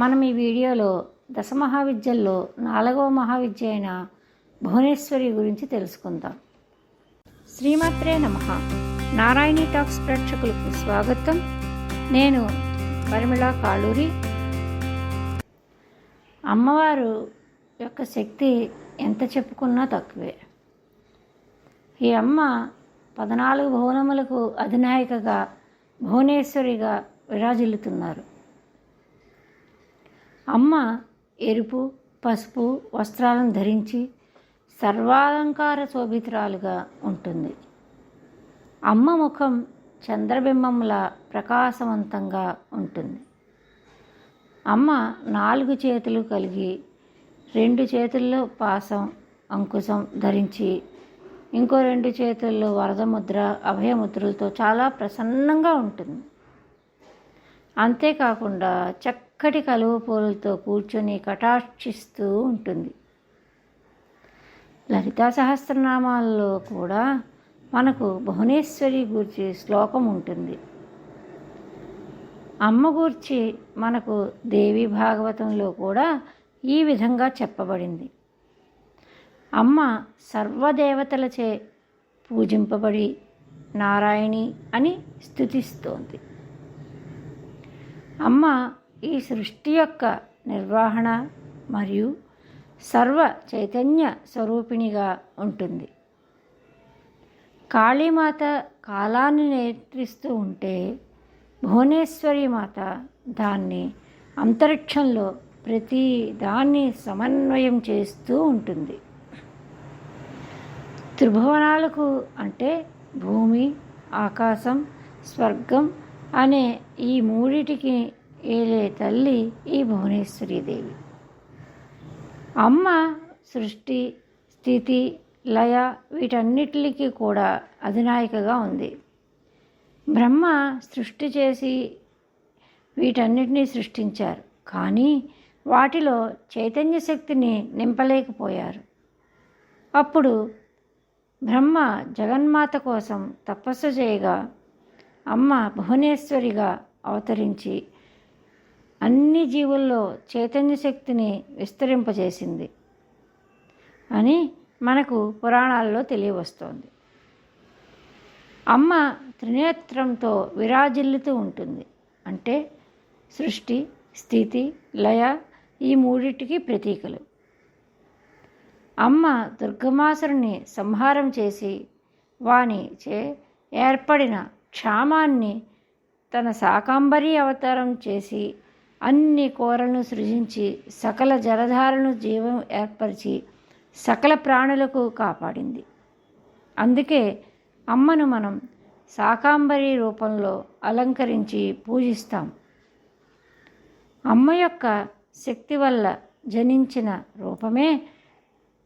మనం ఈ వీడియోలో దశ మహావిద్యల్లో నాలుగవ మహావిద్య అయిన భువనేశ్వరి గురించి తెలుసుకుందాం. శ్రీమాత్రే నమ. నారాయణి టాక్స్ ప్రేక్షకులకు స్వాగతం. నేను పరిమళ కాళూరి. అమ్మవారు యొక్క శక్తి ఎంత చెప్పుకున్నా తక్కువే. ఈ అమ్మ పద్నాలుగు భువనములకు అధినాయికగా భువనేశ్వరిగా విరాజిల్లుతున్నారు. అమ్మ ఎరుపు పసుపు వస్త్రాలను ధరించి సర్వాలంకార శోభితురాలుగా ఉంటుంది. అమ్మ ముఖం చంద్రబింబంలా ప్రకాశవంతంగా ఉంటుంది. అమ్మ నాలుగు చేతులు కలిగి రెండు చేతుల్లో పాసం అంకుశం ధరించి ఇంకో రెండు చేతుల్లో వరదముద్ర అభయముద్రలతో చాలా ప్రసన్నంగా ఉంటుంది. అంతేకాకుండా చక్కటి కలువ పూలతో కూర్చొని కటాక్షిస్తూ ఉంటుంది. లలితా సహస్రనామాల్లో కూడా మనకు భువనేశ్వరి గూర్చి శ్లోకం ఉంటుంది. అమ్మ గూర్చి మనకు దేవి భాగవతంలో కూడా ఈ విధంగా చెప్పబడింది. అమ్మ సర్వదేవతలచే పూజింపబడి నారాయణి అని స్థుతిస్తోంది అమ్మ ఈ సృష్టి యొక్క నిర్వహణ మరియు సర్వ చైతన్య స్వరూపిణిగా ఉంటుంది. కాళీమాత కాలాన్ని నేత్రిస్తూ ఉంటే భువనేశ్వరి మాత దాన్ని అంతరిక్షంలో ప్రతి దాన్ని సమన్వయం చేస్తూ ఉంటుంది. త్రిభువనాలకు అంటే భూమి ఆకాశం స్వర్గం అనే ఈ మూడిటికి ఏలే తల్లి ఈ భువనేశ్వరీదేవి. అమ్మ సృష్టి స్థితి లయ వీటన్నిటికి కూడా అధినాయికగా ఉంది. బ్రహ్మ సృష్టి చేసి వీటన్నిటినీ సృష్టించారు. కానీ వాటిలో చైతన్య శక్తిని నింపలేకపోయారు. అప్పుడు బ్రహ్మ జగన్మాత కోసం తపస్సు చేయగా అమ్మ భువనేశ్వరిగా అవతరించి అన్ని జీవుల్లో చైతన్య శక్తిని విస్తరింపజేసింది అని మనకు పురాణాల్లో తెలియవస్తోంది. అమ్మ త్రినేత్రంతో విరాజిల్లుతూ ఉంటుంది. అంటే సృష్టి స్థితి లయ ఈ మూడింటికి ప్రతీకలు. అమ్మ దుర్గమాసురుని సంహారం చేసి వాని చే ఏర్పడిన క్షామాన్ని తన శాకాంబరి అవతారం చేసి అన్ని కోరలను సృజించి సకల జలధారను జీవం ఏర్పరిచి సకల ప్రాణులకు కాపాడింది. అందుకే అమ్మను మనం శాకాంబరి రూపంలో అలంకరించి పూజిస్తాం. అమ్మ యొక్క శక్తి వల్ల జనించిన రూపమే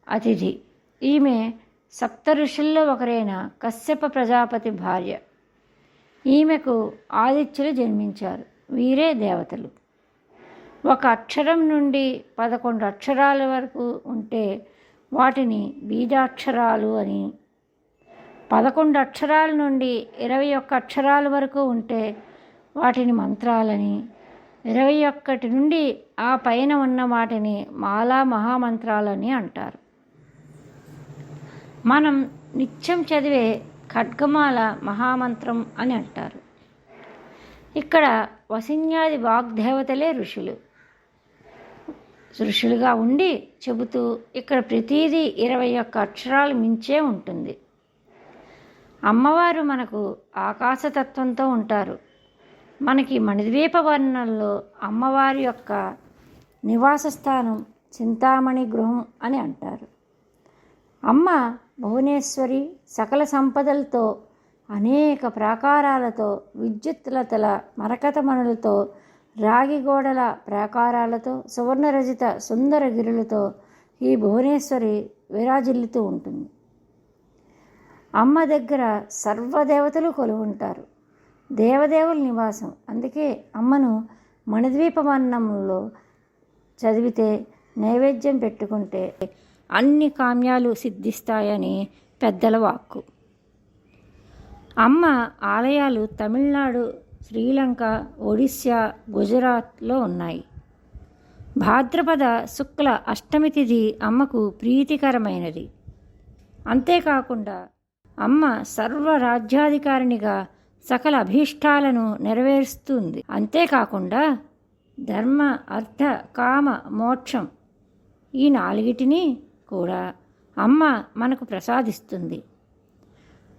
అతిథి. ఈమె సప్త ఋషుల్లో ఒకరైన కశ్యప ప్రజాపతి భార్య. ఈమెకు ఆదిత్యులు జన్మించారు. వీరే దేవతలు. ఒక అక్షరం నుండి పదకొండు అక్షరాల వరకు ఉంటే వాటిని బీజాక్షరాలు అని. పదకొండు అక్షరాల నుండి ఇరవై ఒక్క అక్షరాల వరకు ఉంటే వాటిని మంత్రాలని. ఇరవై ఒక్కటి నుండి ఆ పైన ఉన్న వాటిని మాలా మహామంత్రాలని అంటారు. మనం నిత్యం చదివే ఖడ్గమాల మహామంత్రం అని అంటారు. ఇక్కడ వసిన్యాది వాగ్దేవతలే ఋషులు. ఋషులుగా ఉండి చెబుతూ ఇక్కడ ప్రతీదీ ఇరవై ఒక్క అక్షరాలు మించే ఉంటుంది. అమ్మవారు మనకు ఆకాశతత్వంతో ఉంటారు. మనకి మణిద్వీప వర్ణంలో అమ్మవారి యొక్క నివాస స్థానం చింతామణి గృహం అని అంటారు. అమ్మ భువనేశ్వరి సకల సంపదలతో అనేక ప్రాకారాలతో విద్యుత్లతల మరకతమణులతో రాగి గోడల ప్రాకారాలతో సువర్ణరజిత సుందర గిరులతో ఈ భువనేశ్వరి విరాజిల్లుతూ ఉంటుంది. అమ్మ దగ్గర సర్వదేవతలు కొలువుంటారు. దేవదేవుల నివాసం. అందుకే అమ్మను మణిద్వీపవర్ణంలో చదివితే నైవేద్యం పెట్టుకుంటే అన్ని కామ్యాలు సిద్ధిస్తాయని పెద్దల వాక్కు. అమ్మ ఆలయాలు తమిళనాడు శ్రీలంక ఒడిశా గుజరాత్లో ఉన్నాయి. భాద్రపద శుక్ల అష్టమి తిథి అమ్మకు ప్రీతికరమైనది. అంతేకాకుండా అమ్మ సర్వ రాజ్యాధికారినిగా సకల అభీష్టాలను నెరవేరుస్తుంది. అంతేకాకుండా ధర్మ అర్థ కామ మోక్షం ఈ నాలుగిటిని కూడా అమ్మ మనకు ప్రసాదిస్తుంది.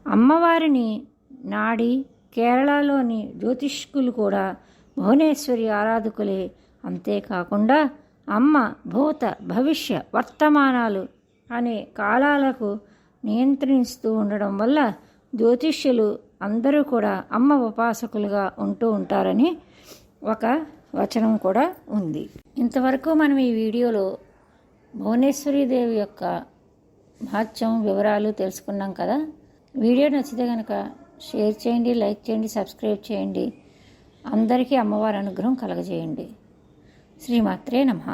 అమ్మవారిని నాడి కేరళలోని జ్యోతిష్కులు కూడా భువనేశ్వరి ఆరాధకులే. అంతేకాకుండా అమ్మ భూత భవిష్య వర్తమానాలు అనే కాలాలకు నియంత్రిస్తూ ఉండడం వల్ల జ్యోతిష్యులు అందరూ కూడా అమ్మ ఉపాసకులుగా ఉంటూ ఉంటారని ఒక వచనం కూడా ఉంది. ఇంతవరకు మనం ఈ వీడియోలో భువనేశ్వరీదేవి యొక్క మహత్యం వివరాలు తెలుసుకున్నాం కదా. వీడియో నచ్చితే కనుక షేర్ చేయండి లైక్ చేయండి సబ్స్క్రైబ్ చేయండి. అందరికీ అమ్మవారి అనుగ్రహం కలగజేయండి. శ్రీమాత్రే నమః.